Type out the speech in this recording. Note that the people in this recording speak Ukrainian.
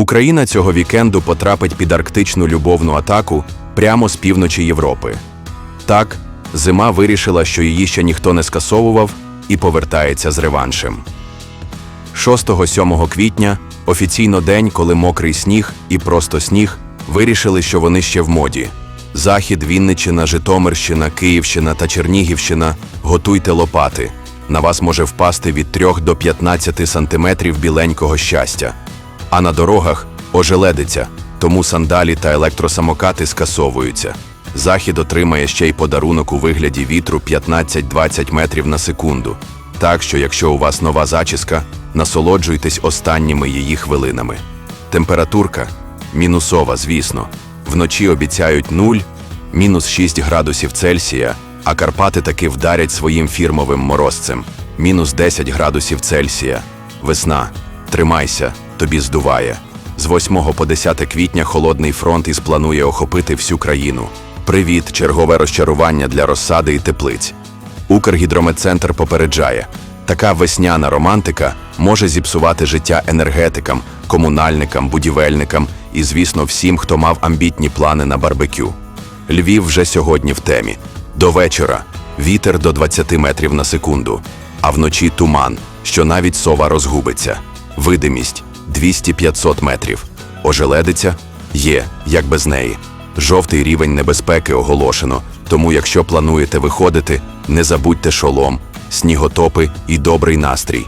Україна цього вікенду потрапить під арктичну любовну атаку прямо з півночі Європи. Так, зима вирішила, що її ще ніхто не скасовував і повертається з реваншем. 6-7 квітня офіційно день, коли мокрий сніг і просто сніг вирішили, що вони ще в моді. Захід, Вінниччина, Житомирщина, Київщина та Чернігівщина готуйте лопати. На вас може впасти від 3 до 15 сантиметрів біленького щастя. А на дорогах ожеледиться, тому сандалі та електросамокати скасовуються. Захід отримає ще й подарунок у вигляді вітру 15-20 метрів на секунду. Так що, якщо у вас нова зачіска, насолоджуйтесь останніми її хвилинами. Температурка мінусова, звісно. Вночі обіцяють 0, мінус 6 градусів Цельсія, а Карпати таки вдарять своїм фірмовим морозцем мінус 10 градусів Цельсія. Весна, тримайся, тобі здуває. З 8 по 10 квітня холодний фронт із планує охопити всю країну. Привіт, чергове розчарування для розсади і теплиць. Укргідрометцентр попереджає, така весняна романтика може зіпсувати життя енергетикам, комунальникам, будівельникам і, звісно, всім, хто мав амбітні плани на барбекю. Львів вже сьогодні в темі. До вечора вітер до 20 метрів на секунду, а вночі туман, що навіть сова розгубиться. Видимість 200-500 метрів. Ожеледиця є, як без неї. Жовтий рівень небезпеки оголошено, тому якщо плануєте виходити, не забудьте шолом, сніготопи і добрий настрій.